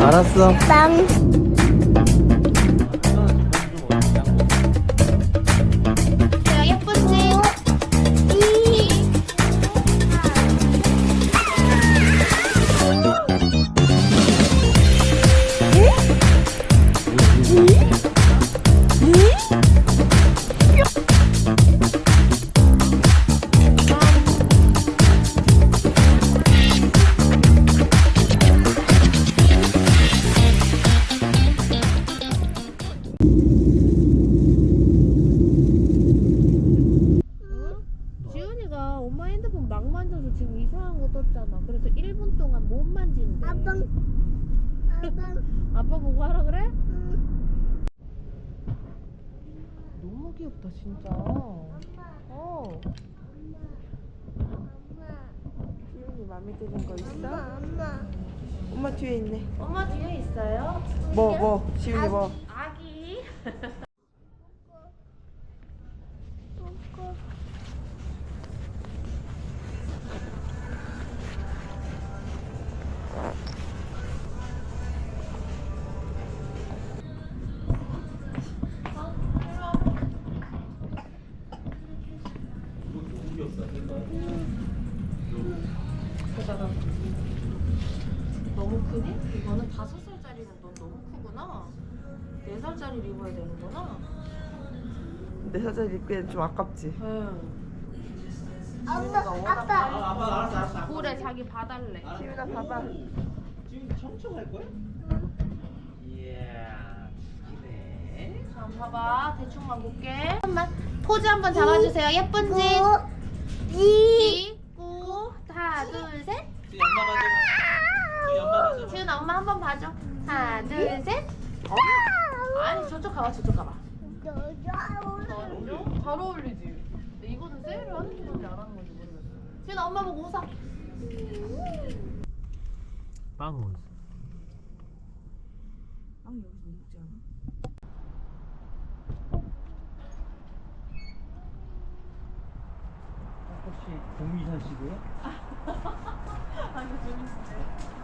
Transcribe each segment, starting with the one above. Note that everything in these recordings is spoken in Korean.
알았어. 빵. 아빠 보고 하라 그래? 응. 너무 귀엽다 진짜. 어. 지훈이 마음에 드는 거 있어? 엄마, 엄마. 엄마 뒤에 있네. 엄마 뒤에 있어요. 뭐 뭐? 지훈이 뭐? 아기. 4살짜리는 넌 너무 크구나. 4살짜리를 입어야 되는구나. 4살짜리 입기엔 좀 아깝지. 응. 아빠, 아빠. 아, 아빠 알았어 알았어. 고래 음, 자기 봐달래. 지윤아 봐봐. 지금 청청할 거야? 이야 죽이네. 자, 봐봐. 대충만 볼게. 한번 포즈 한번 잡아주세요. 예쁜 짓. 이, 구, 하나, 둘, 셋. 지금 엄마 마지막. 지훈 엄마 한 번 봐줘. 하나, 둘, 셋. 아니 저쪽 가봐, 저쪽 가봐. 잘 어울리지. 근데 이거는 세일을 하는 건지 안 하는 건지 모르겠어. 지훈 엄마 보고 웃어. 빵 어디 있어? 아 여기서 못 먹지 않아? 혹시 동의사시고요? 우와.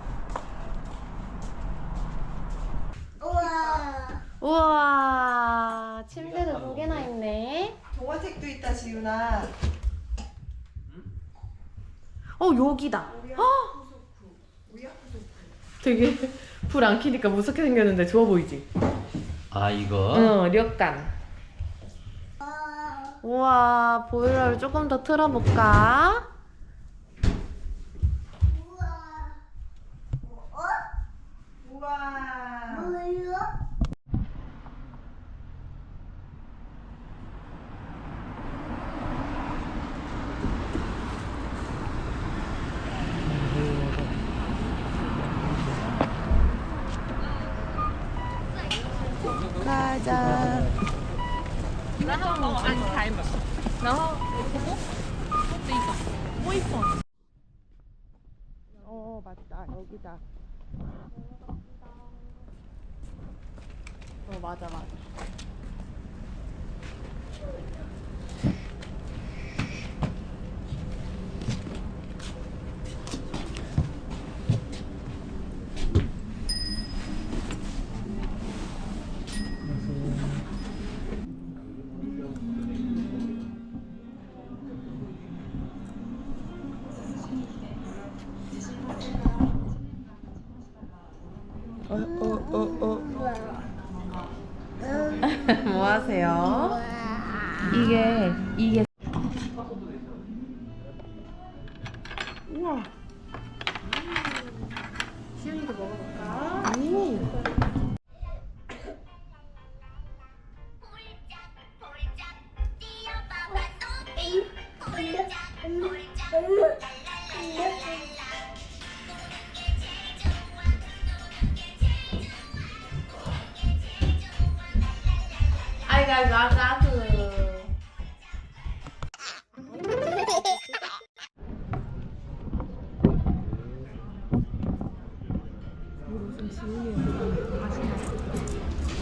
우와, 침대도 두 개나 있네. 동화책도 있다 지훈아. 어, 여기다. 헉! 되게 불 안 켜니까 무섭게 생겼는데 좋아 보이지? 아 이거? 응, 력간. 우와, 보일러를 조금 더 틀어볼까?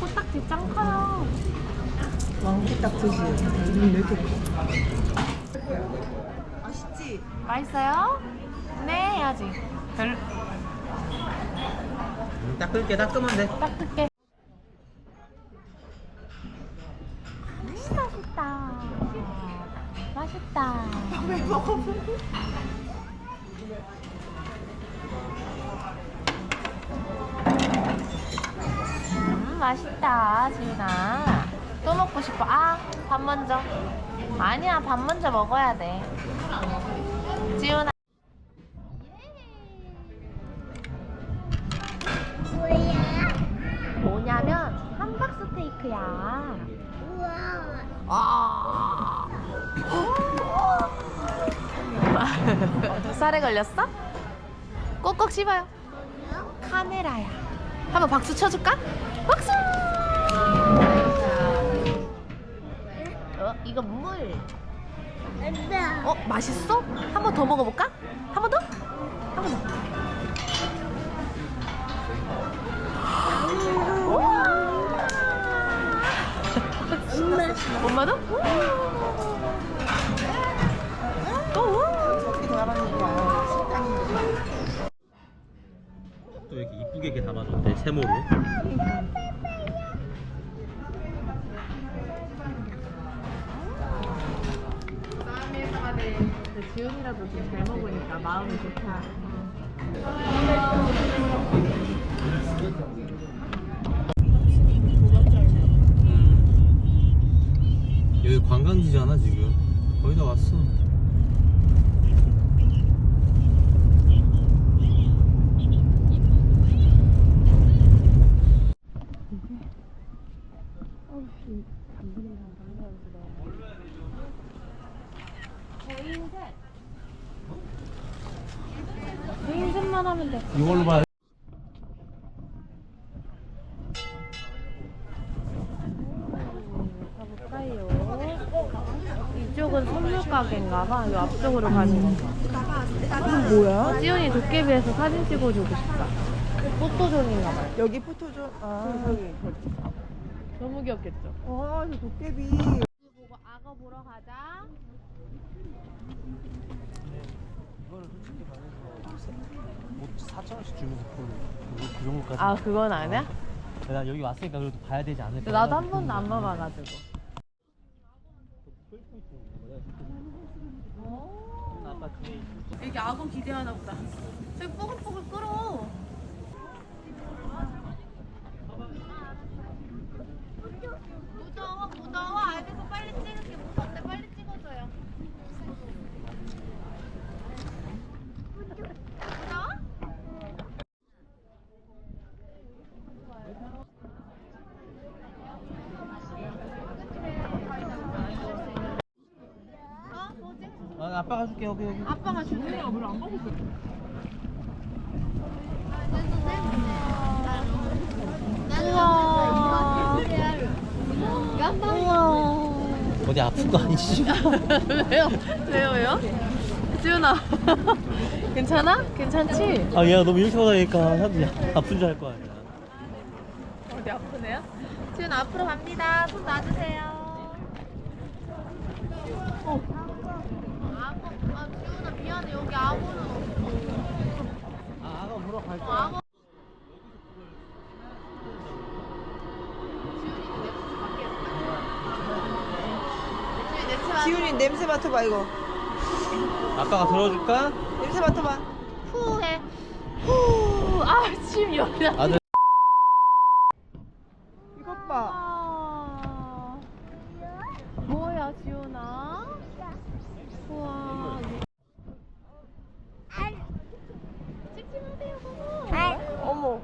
코딱지 짱 커요. 딱 드시. 눈왜 이렇게 커? 맛있지? 맛있어요? 네 해야지. 별 닦을게 닦으면 돼 닦을게. 지훈아. 또 먹고 싶어. 아, 밥 먼저. 아니야, 밥 먼저 먹어야 돼. 지훈아. 뭐야? 뭐냐면, 함박 스테이크야. 우와. 아. 살에 걸렸어? 꼭꼭 씹어요. 카메라야. 한번 박수 쳐줄까? 박수! 이거 물. 안돼. 어, 맛있어? 한 번 더 먹어볼까? 한 번 더? 한 번 더. 엄마. 엄마도? 저렇게 잘하니까 식당인데. 또 이렇게 이쁘게 이렇게 담아줬대 세모로 좀잘 먹으니까 마음이 좋다. 돼. 이걸로 가볼까요? 이쪽은 선물 가게인가 봐. 이 앞쪽으로 가는 거. 이건 뭐야? 지훈이 도깨비에서 사진 찍어주고 싶다. 포토존인가 봐요. 여기 포토존. 아, 너무 귀엽겠죠? 와, 저 도깨비. 보고 악어 보러 가자. 이거는 솔직히 말해서 뭐 4천 원씩 주면서 그걸 그, 그 정도까지 아 그건 아니야? 나 여기 왔으니까 그래도 봐야 되지 않을까 나도 한 번도 안 봐봐가지고. 여기 악어 기대하나 보다. 저기 뽀글뽀글 끓어. 무더워 무더워 알겠어 빨리 찍을게 무섭대 빨리 찍어줘요. 무더워? 어 뭐지? 아, 줄게 여기 여기 아빠가. 물안 먹고 있어. 우와. 어디 아픈 거 아니지? 왜요? 왜요 왜요? 지훈아 괜찮아? 괜찮지? 아 얘가 너무 이렇게 받아니까 사람들이 아픈 줄 알 거 아니야 어디 아프네요? 지훈 앞으로 갑니다. 손 놔주세요. 어. 아 여기 악어는 없어. 아 아가 보러 갈 어, 악어. 지훈이 냄새 맡아봐, 이거. 아빠가 들어줄까? 냄새 맡아봐. 후해. 후. 아 지금 여기 나. 아들 이것 봐. 아, 뭐야 지훈아? 우와. 찍지 마세요 그거. 어머.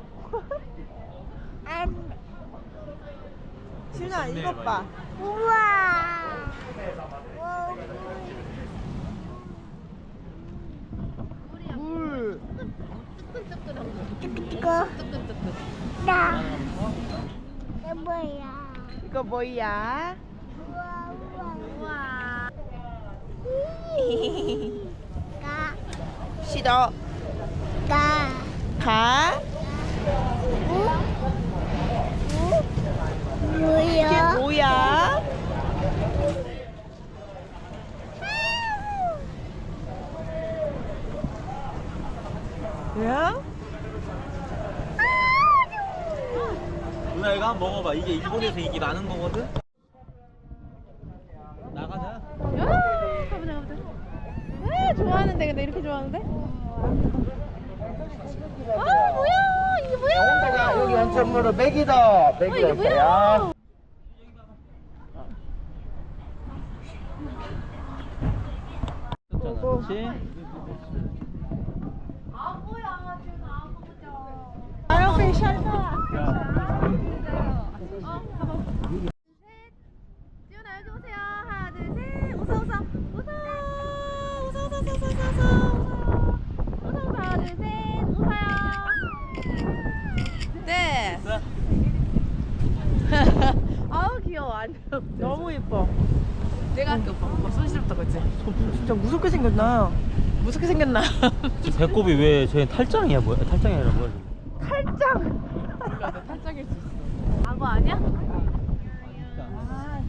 지훈아, 이것 봐. 우와. 물. 이거 뜨끈뜨끈. 나. 이거 뭐야? 이거 뭐야? 우와 우와. 우와. 가. 싫어. 가. 가. 우? 우? 이게 뭐야? 뭐야? 아, 누나 이거 한번 먹어봐. 이게 일본에서 인기 많은 거거든. 나가자. 야, 가보자, 가보자. 아, 좋아하는데, 근데 이렇게 좋아하는데? 아, 뭐야? 이게 뭐야? 여기 한천무로 맥이다. 맥이다 이게 뭐야? 그렇지? 지훈아 여기 오세요. 하나, 둘, 셋. 웃어, 웃어. 웃어. 웃어, 웃어, 웃어, 웃어, 웃어, 웃어. 웃어, 웃어. 하나, 둘, 셋. 웃어요. 네. 아우 귀여워. 완전. 너무 예뻐. 할게 오빠. 오빠 손시렵다 그랬지? 진짜 무섭게 생겼나? 무섭게 생겼나? 배꼽이 왜쟤 탈장이야 뭐야? 탈장이 아니라 뭐야? 맞아, 탈짝일 수 있어. 악어 아니야?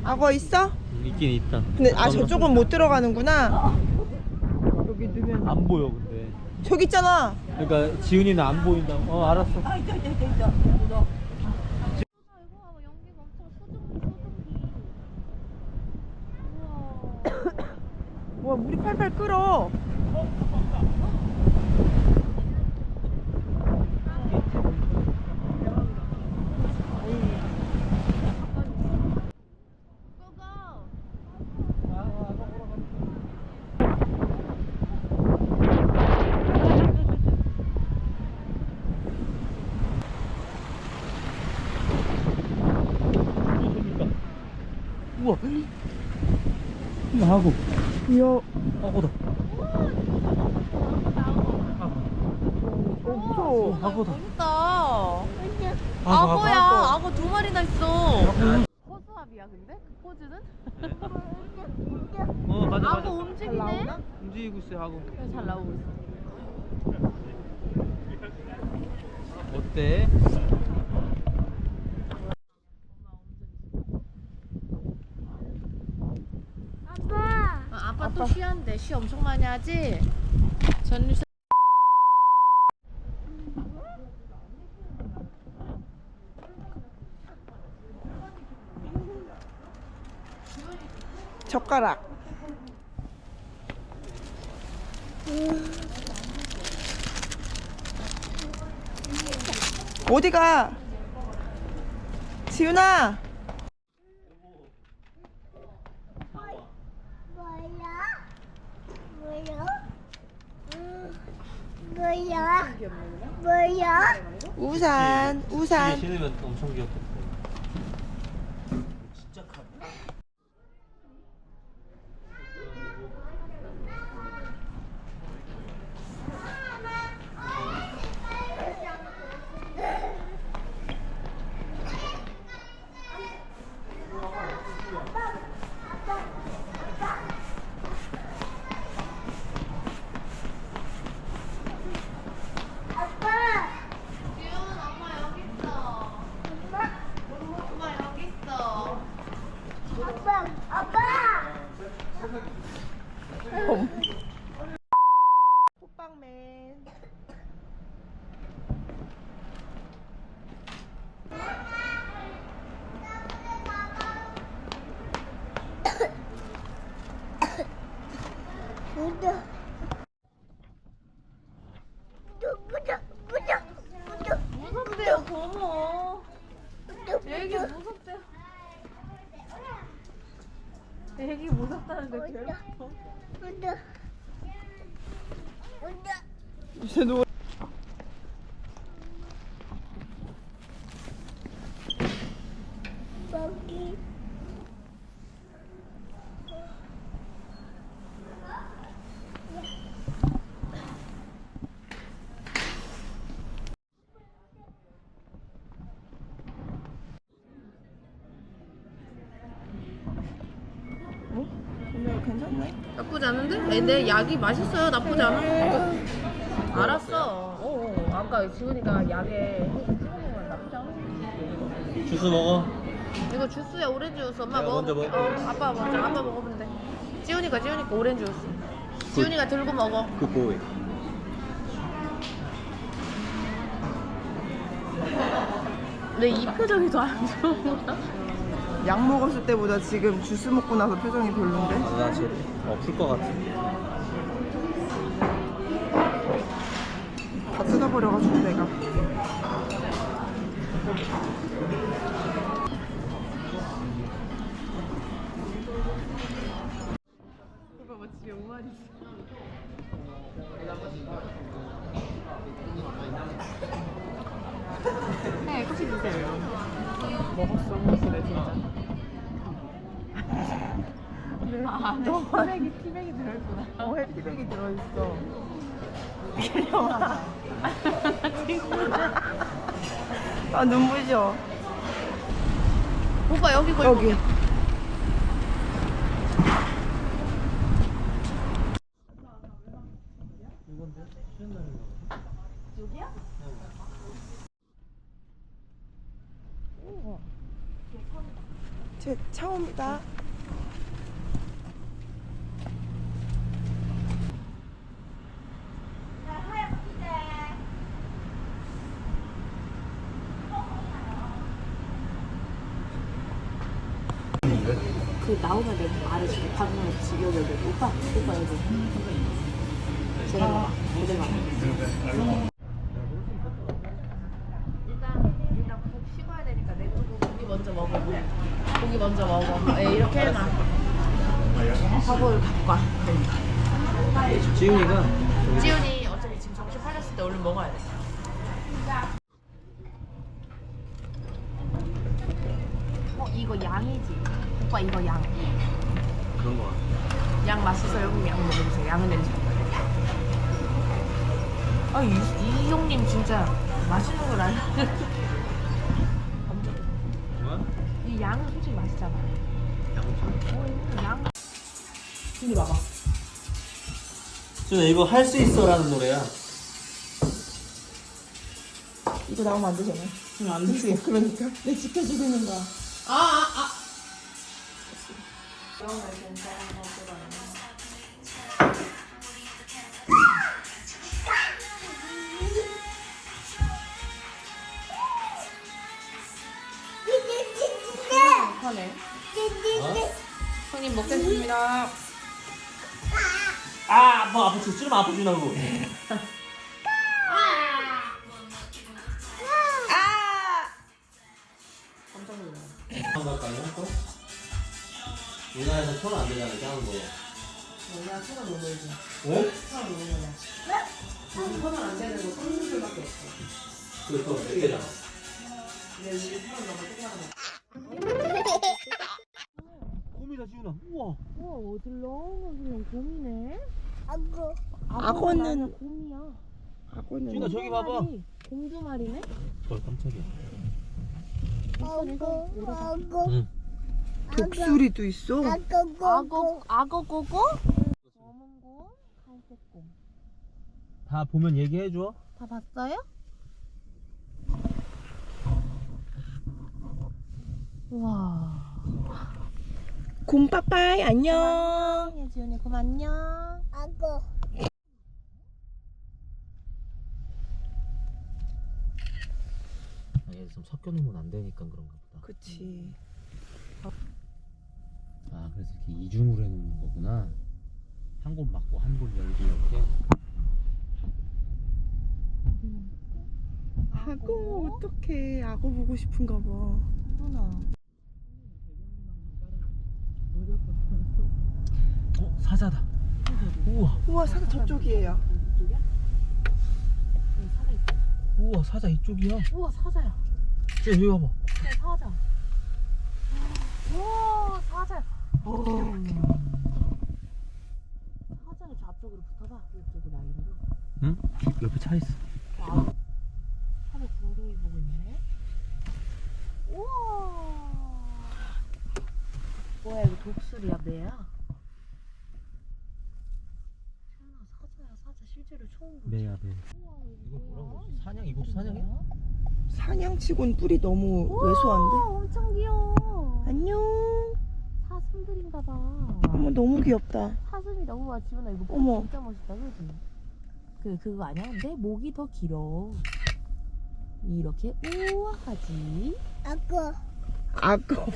악어 있어? 있긴 있다. 근데 아 저쪽은 못 들어가는구나. 여기 넣으면 안 보여 근데. 저기 있잖아. 그러니까 지훈이는 안 보인다. 어 알았어. 이거 봐봐 연기가 엄청 소중히 소중히. 우와. 와 물이 팔팔 끓어. 고고. 우와. 하고. 이야 하고다. 무서워. 하고다. 재밌다. 하고, 악어야. 하고. 악어 두 마리나 있어. 포수합이야 근데? 그 포즈는? 어 맞아 맞아. 악어 움직이네. 움직이고 있어요. 그래, 잘 나오고 있어. 어때? 아빠. 아, 아빠 또 쉬 엄청 많이 하지? 전유세 젓가락. 어디가? 지훈아. 뭐야? 뭐야? 음, 뭐야? 뭐야? 우산, 우산. 신으면 엄청 귀엽겠다. 진짜 커. 아빠. 지훈 엄마 여기 있어. 엄마 여기 있어. 아빠. 아빠. 호빵맨. 무더. 무더. 무더. 무더. 무섭대요 고모. 무더. 애기 무섭대요. 애기 무섭다는데 괴롭 무더. 무더. 이제 누워. 여기. 괜찮네. 나쁘지 않은데? 근데 약이 맛있어요. 나쁘지 않아. 알았어. 어, 어. 아까 지훈이가 약에 찍어먹으면 나쁘지 않아. 주스 먹어. 이거 주스야 오렌지 주스. 엄마 내가 먹어. 먼저 먹을게. 어, 아빠 먼저. 아빠 먹으면 돼. 지훈이가 지훈이가 오렌지 주스. 지훈이가 들고 먹어. 그 보이. 내 이 표정이 더 안 좋은 거야? 약 먹었을 때보다 지금 주스 먹고 나서 표정이 별론데? 아, 나 지금 없을 것 같아. 어, 해피백이 들어있어. 아, 눈부셔. 오빠 여기 걸 여기. 제 처음이다. 그 나오면 내가 말해줄게. 방금 여기 여기 여기. 오빠, 오빠 여기. 제가 봐. 제가 봐. 일단 일단 국 식어야 되니까 내두고 고기 먼저 먹어. 고기 먼저 먹어. 예, 이렇게 해놔. 밥을 갖고 가. 지훈이가 지훈이 어차피 지금 정신 차렸을 때 얼른 먹어야 돼. 어 이거 양이지. 오빠 이거 양. 그런 거 같아. 양 맛있어요. 그럼 양 먹어보세요. 양은 냄새. 아, 이, 이 형님 진짜 맛있는 걸 알려. 뭐야? 이 양은 솔직히 맛있잖아. 양치. 어, 양. 근데 봐봐. 지훈아 이거 할 수 있어라는 노래야. 이거 나오면 안 되잖아. 응, 안 되지. 그러니까. 내 지켜주고 있는 거야. 하네. 형님 먹겠습니다. 아, 뭐 아파 죽지는 아파 주라고. 우리나라에서 천안 되잖아, 하는 거. 내가 천원 넘어야지. 어? 천원 넘어야 천원 안 되는 거 선수들밖에 없어. 그래서 몇 개잖아. 근데 우리 천원 넘어 조그만 거. 곰이다, 지훈아. 우와. 우와 어슬렁어슬렁 곰이네. 아고 악어는- 아니야, 곰이야. 하고는. 지훈아, 저기 봐봐. 곰두 마리네. 어, 깜짝이야. 아고 아고 응. 독수리도 있어. 아고 악어 악어 고고? 검은 곰, 갈색 곰. 다 보면 얘기해 줘. 다 봤어요? 우와. 곰빠빠이 안녕. 안녕, 지훈이 곰 안녕. 아고 아, 얘좀 섞여 놓으면 안 되니까 그런가 보다. 그치. 아, 그래서 이렇게 이중으로 해놓는 거구나. 한 곳 막고 한 곳 열고 이렇게. 악어 어떡해. 악어 보고 싶은가 봐. 누나. 어, 사자다. 우와, 우와 사자 저쪽이에요. 우와, 사자 이쪽이야. 우와 사자야. 쟤 여기 봐봐. 네, 사자. 우와 사자. 사자를 저 앞쪽으로 붙어봐. 이쪽으로 라인으로. 응? 옆에 차 있어. 아, 사자 궁둥이 보고 있네. 우와. 뭐야 이거 독수리야 매야? 태연아 사자야 사자 실제로 처음 보지. 매야, 매. 우와, 이거 뭐라고 뭐야? 그러지? 사냥? 이거 사냥이야? 사냥치곤 뿔이 너무 우와, 왜소한데? 엄청 귀여워. 안녕. 봐. 어머 너무 귀엽다. 사슴이 너무. 지훈아 이거 어머. 진짜 멋있다. 그지? 그 그거 아니야? 내 목이 더 길어. 이렇게 우아하지. 아고. 아고.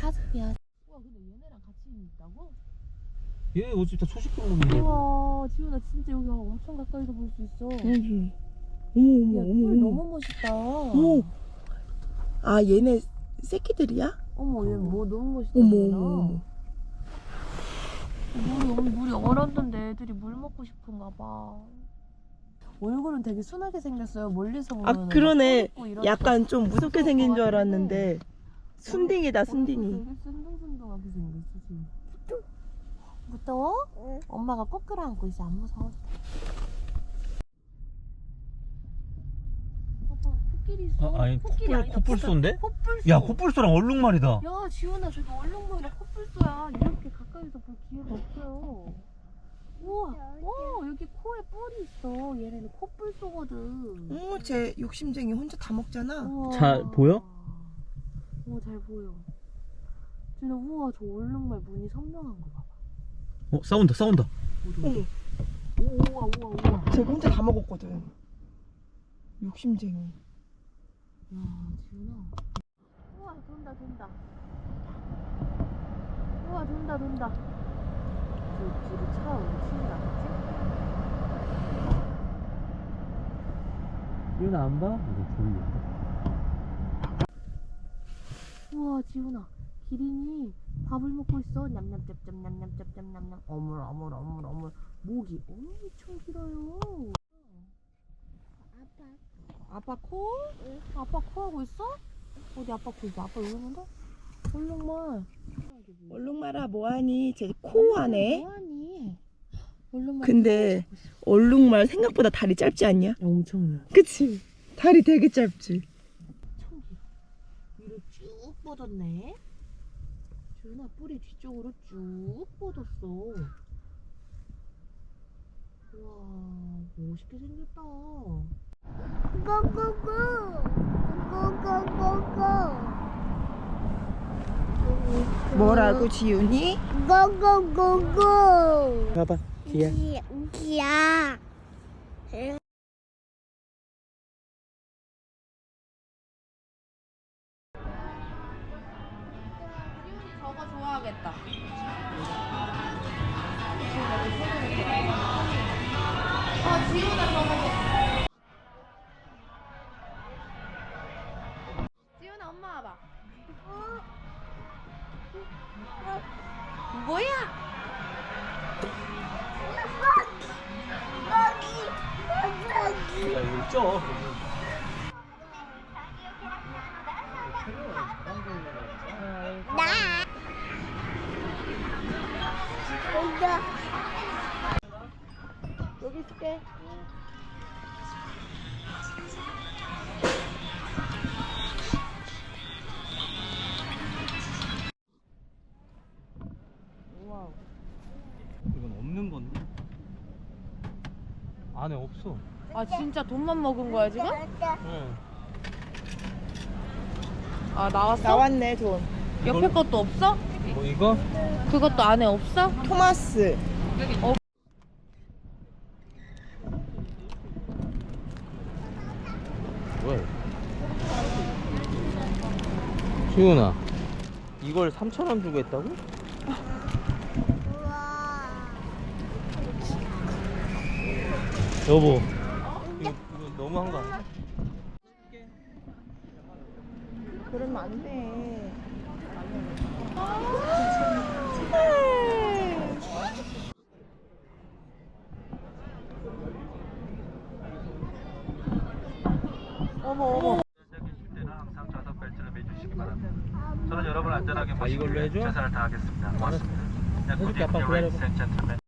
사슴이야. 우와 근데 얘네랑 같이 있다고? 얘 어차피 다 초식 동물이네. 우와 지훈아 진짜 여기 엄청 가까이서 볼 수 있어. 여기. 어머, 야, 어머, 뿔 어머, 어머. 너무 멋있다. 어머. 아, 얘네 새끼들이야? 어머, 얘 뭐 너무 멋있다. 어머. 어머, 어머. 물이 너무 물이 얼었는데 애들이 물 먹고 싶은가 봐. 얼굴은 되게 순하게 생겼어요. 멀리서 보면. 아, 그러네. 약간 좀 무섭게 생긴 줄 알았는데. 순딩이다, 순딩이. 되게 순둥순둥하게 생겼어 지금. 무서워? 응. 엄마가 꼭 끌어안고 있어. 안 무서워. 코끼리 있어. 아, 아니, 코끼리 아니다, 코뿔소인데? 코뿔소. 야 코뿔소랑 얼룩말이다. 야, 지훈아, 저기 얼룩말이랑 코뿔소야. 이렇게 가까이서 볼 기회가 없어요. 우와, 와, 여기 코에 뿔이 있어. 얘네는 코뿔소거든. 어, 쟤 욕심쟁이 혼자 다 먹잖아. 우와. 잘 보여? 어, 잘 보여. 지훈아, 우와, 저 얼룩말 무늬 선명한 거 봐봐. 어 싸운다 싸운다. 어머, 우와, 우와, 우와. 쟤 혼자 다 먹었거든. 욕심쟁이. 야, 지훈아. 우와, 돈다, 돈다. 우와, 돈다, 돈다. 저 뒤로 차 오는 나겠지? 이건 안 봐? 이거 졸려. 우와, 지훈아. 기린이 밥을 먹고 있어. 냠냠짭짭, 냠냠짭짭, 냠냠. 어물, 어물, 어물, 어물. 목이 엄청 길어요. 아빠. 아빠 코? 아빠 코 하고 있어? 어디 아빠 코 있어? 아빠 여기 있는데? 얼룩말. 얼룩말아, 뭐하니? 쟤 코하네. 뭐하니? 얼룩말. 근데 얼룩말 생각보다 다리 짧지 않냐? 엄청 그치? 다리 되게 짧지? 위로 쭉 뻗었네. 주은아 뿌리 뒤쪽으로 쭉 뻗었어. 우와 멋있게 생겼다. 고고고. 고고고고. 뭐라고, 지윤이? 고고고고. 봐봐. 뒤에. 기야. 쪄. 나. 이거. 여기 있을게. 이건 없는 건데. 안에 없어. 아 진짜 돈만 먹은 거야 지금? 응. 아 나왔어? 나왔네, 돈. 옆에 것도 없어? 뭐 이거? 그것도 안에 없어? 토마스. 뭐야? 지훈아. 이걸 3천 원 주고 했다고? 우와. 여보.